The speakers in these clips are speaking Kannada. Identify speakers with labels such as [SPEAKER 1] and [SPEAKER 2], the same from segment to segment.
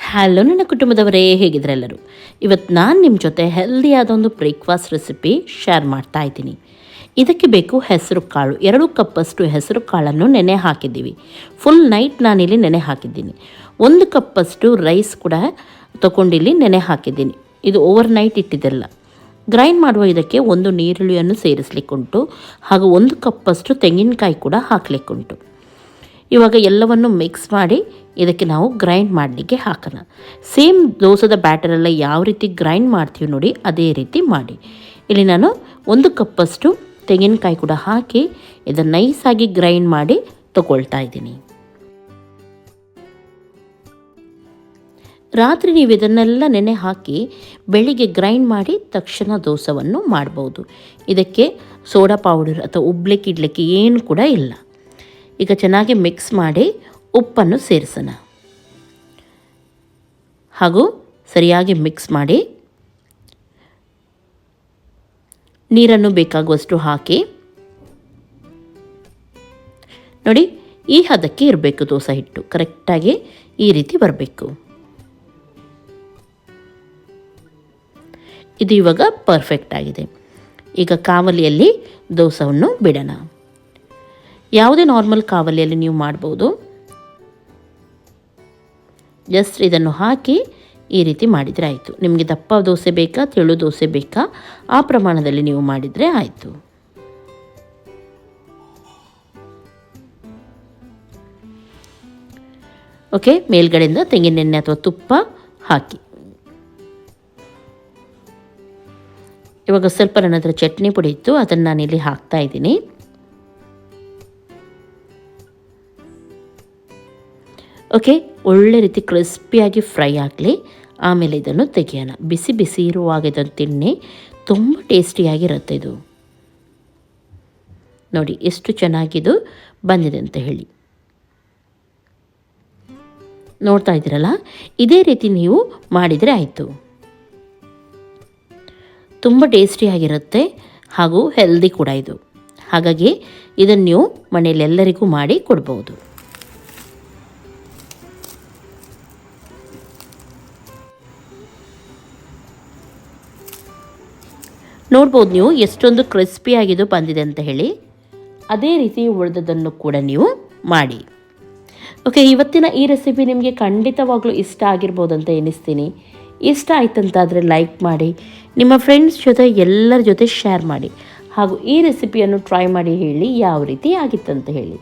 [SPEAKER 1] ಹಲೋ ನನ್ನ ಕುಟುಂಬದವರೇ, ಹೇಗಿದ್ರೆಲ್ಲರೂ? ಇವತ್ತು ನಾನು ನಿಮ್ಮ ಜೊತೆ ಹೆಲ್ದಿಯಾದ ಒಂದು ಬ್ರೇಕ್ಫಾಸ್ಟ್ ರೆಸಿಪಿ ಶೇರ್ ಮಾಡ್ತಾ ಇದ್ದೀನಿ. ಇದಕ್ಕೆ ಬೇಕು ಹೆಸರು ಕಾಳು. ಎರಡು ಕಪ್ಪಷ್ಟು ಹೆಸರು ಕಾಳನ್ನು ನೆನೆ ಹಾಕಿದ್ದೀವಿ. ಫುಲ್ ನೈಟ್ ನಾನಿಲ್ಲಿ ನೆನೆ ಹಾಕಿದ್ದೀನಿ. ಒಂದು ಕಪ್ಪಷ್ಟು ರೈಸ್ ಕೂಡ ತಗೊಂಡಿಲ್ಲಿ ನೆನೆ ಹಾಕಿದ್ದೀನಿ. ಇದು ಓವರ್ ನೈಟ್ ಇಟ್ಟಿದ್ದೆಲ್ಲ. ಗ್ರೈಂಡ್ ಮಾಡುವ ಇದಕ್ಕೆ ಒಂದು ನೀರುಳ್ಳಿಯನ್ನು ಸೇರಿಸಲಿಕ್ಕುಂಟು. ಹಾಗೂ ಒಂದು ಕಪ್ಪಷ್ಟು ತೆಂಗಿನಕಾಯಿ ಕೂಡ ಹಾಕಲಿಕ್ಕುಂಟು. ಇವಾಗ ಎಲ್ಲವನ್ನು ಮಿಕ್ಸ್ ಮಾಡಿ ಇದಕ್ಕೆ ನಾವು ಗ್ರೈಂಡ್ ಮಾಡಲಿಕ್ಕೆ ಹಾಕೋಣ. ಸೇಮ್ ದೋಸದ ಬ್ಯಾಟರೆಲ್ಲ ಯಾವ ರೀತಿ ಗ್ರೈಂಡ್ ಮಾಡ್ತೀವಿ ನೋಡಿ ಅದೇ ರೀತಿ ಮಾಡಿ. ಇಲ್ಲಿ ನಾನು ಒಂದು ಕಪ್ಪಷ್ಟು ತೆಂಗಿನಕಾಯಿ ಕೂಡ ಹಾಕಿ ಇದನ್ನು ನೈಸಾಗಿ ಗ್ರೈಂಡ್ ಮಾಡಿ ತಗೊಳ್ತಾ ಇದ್ದೀನಿ. ರಾತ್ರಿ ನೀವು ಇದನ್ನೆಲ್ಲ ನೆನೆ ಹಾಕಿ ಬೆಳಿಗ್ಗೆ ಗ್ರೈಂಡ್ ಮಾಡಿ ತಕ್ಷಣ ದೋಸವನ್ನು ಮಾಡ್ಬೋದು. ಇದಕ್ಕೆ ಸೋಡಾ ಪೌಡರ್ ಅಥವಾ ಉಬ್ಲಿಕ್ಕೆ ಇಡ್ಲಿಕ್ಕೆ ಏನು ಕೂಡ ಇಲ್ಲ. ಈಗ ಚೆನ್ನಾಗಿ ಮಿಕ್ಸ್ ಮಾಡಿ ಉಪ್ಪನ್ನು ಸೇರಿಸೋಣ. ಹಾಗೂ ಸರಿಯಾಗಿ ಮಿಕ್ಸ್ ಮಾಡಿ ನೀರನ್ನು ಬೇಕಾಗುವಷ್ಟು ಹಾಕಿ. ನೋಡಿ, ಈ ಹದಕ್ಕೆ ಇರಬೇಕು ದೋಸೆ ಹಿಟ್ಟು. ಕರೆಕ್ಟಾಗಿ ಈ ರೀತಿ ಬರಬೇಕು. ಇದು ಇವಾಗ ಪರ್ಫೆಕ್ಟ್ ಆಗಿದೆ. ಈಗ ಕಾವಲಿಯಲ್ಲಿ ದೋಸವನ್ನು ಬಿಡೋಣ. ಯಾವುದೇ ನಾರ್ಮಲ್ ಕಾವಲಿಯಲ್ಲಿ ನೀವು ಮಾಡ್ಬೋದು. ಜಸ್ಟ್ ಇದನ್ನು ಹಾಕಿ ಈ ರೀತಿ ಮಾಡಿದರೆ ಆಯಿತು. ನಿಮಗೆ ದಪ್ಪ ದೋಸೆ ಬೇಕಾ, ತೆಳು ದೋಸೆ ಬೇಕಾ, ಆ ಪ್ರಮಾಣದಲ್ಲಿ ನೀವು ಮಾಡಿದರೆ ಆಯಿತು. ಓಕೆ, ಮೇಲ್ಗಡೆಯಿಂದ ತೆಂಗಿನೆಣ್ಣೆ ಅಥವಾ ತುಪ್ಪ ಹಾಕಿ. ಇವಾಗ ಸ್ವಲ್ಪ ನನ್ನ ಹತ್ರ ಚಟ್ನಿ ಪುಡಿ ಇತ್ತು, ಅದನ್ನು ನಾನಿಲ್ಲಿ ಹಾಕ್ತಾ ಇದ್ದೀನಿ. ಓಕೆ ಒಳ್ಳೆ ರೀತಿ ಕ್ರಿಸ್ಪಿಯಾಗಿ ಫ್ರೈ ಆಗಲಿ. ಆಮೇಲೆ ಇದನ್ನು ತೆಗೆಯೋಣ. ಬಿಸಿ ಬಿಸಿ ಇರುವಾಗ ಇದನ್ನು ತಿನ್ನಿ. ತುಂಬ ಟೇಸ್ಟಿಯಾಗಿರುತ್ತೆ ಇದು. ನೋಡಿ, ಎಷ್ಟು ಚೆನ್ನಾಗಿದು ಬಂದಿದೆ ಅಂತ ಹೇಳಿ. ನೋಡ್ತಾ ಇದ್ದೀರಲ್ಲ? ಇದೇ ರೀತಿ ನೀವು ಮಾಡಿದರೆ ಆಯಿತು. ತುಂಬ ಟೇಸ್ಟಿಯಾಗಿರುತ್ತೆ ಹಾಗೂ ಹೆಲ್ದಿ ಕೂಡ ಇದು. ಹಾಗಾಗಿ ಇದನ್ನು ನೀವು ಮನೆಯಲ್ಲೆಲ್ಲರಿಗೂ ಮಾಡಿ ಕೊಡ್ಬೋದು. ನೋಡ್ಬೋದು ನೀವು, ಎಷ್ಟೊಂದು ಕ್ರಿಸ್ಪಿಯಾಗಿದು ಬಂದಿದೆ ಅಂತ ಹೇಳಿ. ಅದೇ ರೀತಿ ಉಳಿದದನ್ನು ಕೂಡ ನೀವು ಮಾಡಿ. ಓಕೆ ಇವತ್ತಿನ ಈ ರೆಸಿಪಿ ನಿಮಗೆ ಖಂಡಿತವಾಗ್ಲೂ ಇಷ್ಟ ಆಗಿರ್ಬೋದು ಅಂತ ಎನಿಸ್ತೀನಿ ಇಷ್ಟ ಆಯ್ತಂತಾದರೆ ಲೈಕ್ ಮಾಡಿ, ನಿಮ್ಮ ಫ್ರೆಂಡ್ಸ್ ಜೊತೆ, ಎಲ್ಲರ ಜೊತೆ ಶೇರ್ ಮಾಡಿ. ಹಾಗೂ ಈ ರೆಸಿಪಿಯನ್ನು ಟ್ರೈ ಮಾಡಿ ಹೇಳಿ ಯಾವ ರೀತಿ ಆಗಿತ್ತಂತ ಹೇಳಿ.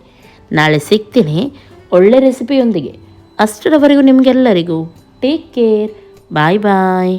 [SPEAKER 1] ನಾಳೆ ಸಿಗ್ತೀನಿ ಒಳ್ಳೆ ರೆಸಿಪಿಯೊಂದಿಗೆ ಅಷ್ಟರವರೆಗೂ ನಿಮಗೆಲ್ಲರಿಗೂ ಟೇಕ್ ಕೇರ್ ಬಾಯ್ ಬಾಯ್